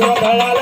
ಗೋಧಳ